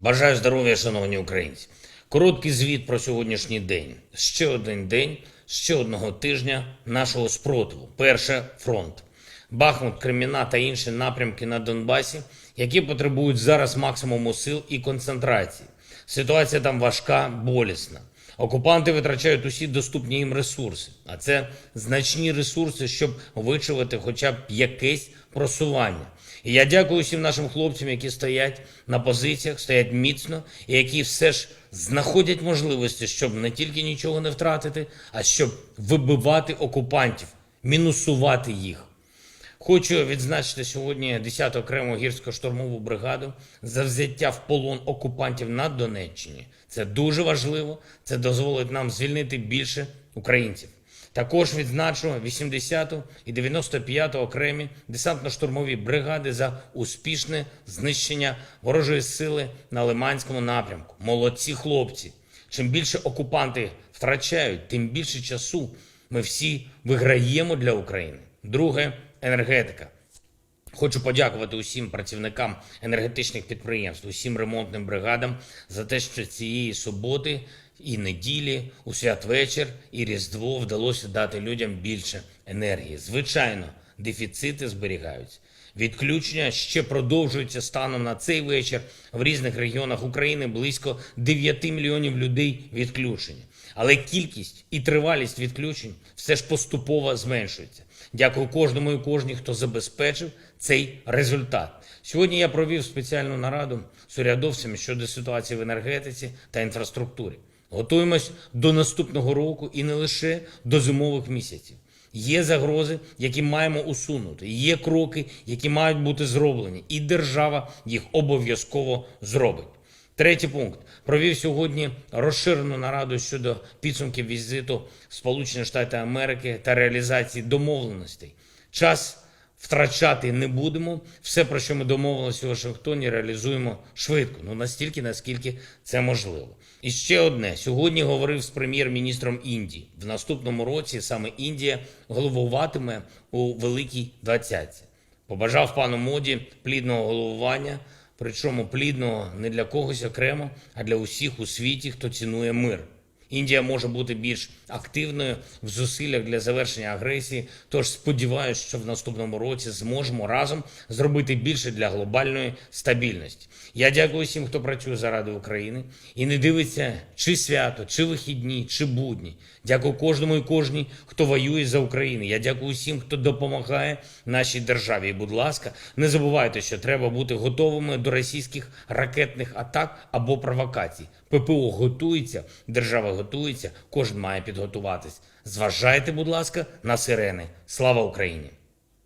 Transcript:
Бажаю здоров'я, шановні українці. Короткий звіт про сьогоднішній день. Ще один день, ще одного тижня нашого спротиву. Перше фронт. Бахмут, Креміна та інші напрямки на Донбасі, які потребують зараз максимуму сил і концентрації. Ситуація там важка, болісна. Окупанти витрачають усі доступні їм ресурси, а це значні ресурси, щоб вичувати хоча б якесь просування. І я дякую всім нашим хлопцям, які стоять на позиціях, стоять міцно і які все ж знаходять можливості, щоб не тільки нічого не втратити, а щоб вибивати окупантів, мінусувати їх. Хочу відзначити сьогодні 10-ту окрему гірсько-штурмову бригаду за взяття в полон окупантів на Донеччині. Це дуже важливо. Це дозволить нам звільнити більше українців. Також відзначу 80-ту і 95-ту окремі десантно-штурмові бригади за успішне знищення ворожої сили на Лиманському напрямку. Молодці хлопці. Чим більше окупанти втрачають, тим більше часу ми всі виграємо для України. Друге енергетика. Хочу подякувати усім працівникам енергетичних підприємств, усім ремонтним бригадам за те, що цієї суботи і неділі, у святвечір і Різдво вдалося дати людям більше енергії. Звичайно, дефіцити зберігаються. Відключення ще продовжуються станом на цей вечір. В різних регіонах України близько 9 мільйонів людей відключені. Але кількість і тривалість відключень все ж поступово зменшується. Дякую кожному і кожній, хто забезпечив цей результат. Сьогодні я провів спеціальну нараду з урядовцями щодо ситуації в енергетиці та інфраструктурі. Готуємось до наступного року і не лише до зимових місяців. Є загрози, які маємо усунути. Є кроки, які мають бути зроблені, і держава їх обов'язково зробить. Третій пункт провів сьогодні розширену нараду щодо підсумків візиту в Сполучені Штати Америки та реалізації домовленостей. Час втрачати не будемо. Все, про що ми домовилися у Вашингтоні, реалізуємо швидко. Ну настільки, наскільки це можливо. І ще одне: сьогодні говорив з прем'єр-міністром Індії. В наступному році саме Індія головуватиме у Великій Двадцятці. Побажав пану моді плідного головування. Причому плідного не для когось окремо, а для усіх у світі, хто цінує мир. Індія може бути більш активною в зусиллях для завершення агресії. Тож сподіваюся, що в наступному році зможемо разом зробити більше для глобальної стабільності. Я дякую всім, хто працює заради України і не дивиться чи свято, чи вихідні, чи будні. Дякую кожному і кожній, хто воює за Україну. Я дякую всім, хто допомагає нашій державі. І, будь ласка, не забувайте, що треба бути готовими до російських ракетних атак або провокацій. ППО готується, держава готується, кожен має підготуватись. Зважайте, будь ласка, на сирени. Слава Україні!